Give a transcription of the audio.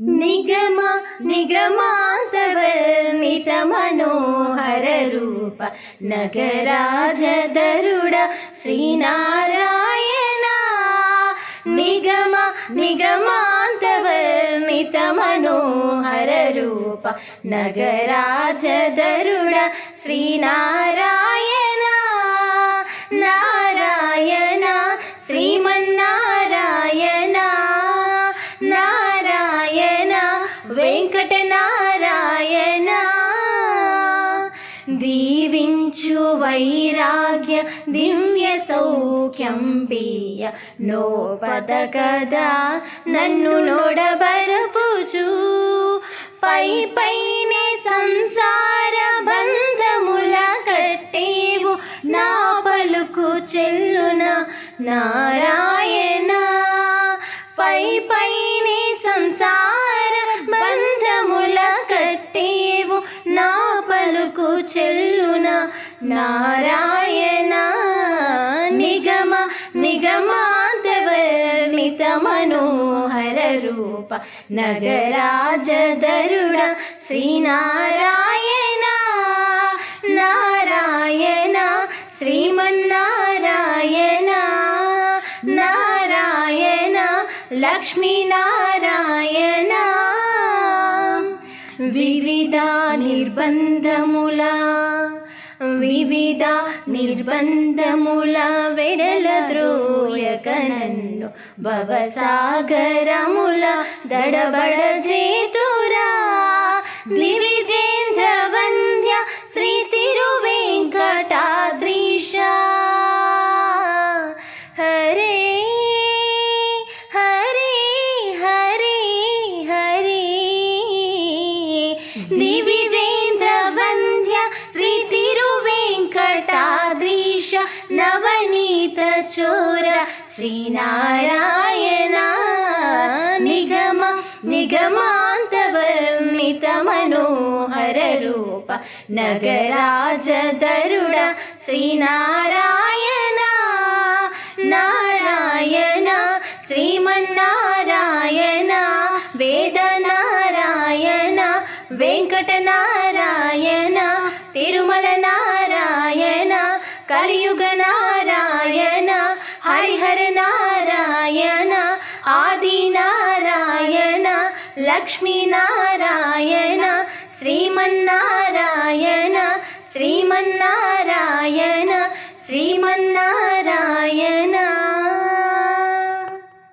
నిగమ నిగమాంతవర్ణిత మనోహర రూప నగరాజధరుడ శ్రీనారాయణ. నిగమ నిగమాంతవర్ణిత వెంకటనారాయణ దీవించు వైరాగ్య దివ్య సౌఖ్యం బియ్య నోపద కదా నన్ను నోడబరపుచు. పై పైనే సంసార బంధముల కట్టేవు. నా పలుకు చెల్లున నారా చెల్లున నారాయణ నిగమ నిగమాంతవర్ణిత మనోహర రూప నగరాజధరుడ శ్రీనారాయణ. నారాయణ శ్రీమన్నారాయణ. నారాయణ లక్ష్మీనారాయణ. వివిధ నిర్బంధముల వివిధ నిర్బంధముల వెడల ద్రోయక నన్ను భవసాగరముల దడబడజే దివిజేంద్ర వంద్య శ్రీ తిరువెంకటాద్రీష నవనీత చోర శ్రీనారాయణ నిగమ నిగమాంతవర్ణిత మనోహర రూప నగరాజధరుడ శ్రీనారాయణ నారాయణ శ్రీమన్నారాయణ వేదనారాయణ వెంకటనారాయణ తిరుమల నారాయణ కలియుగ నారాయణ హరిహర నారాయణ ఆది నారాయణ లక్ష్మీనారాయణ నారాయణ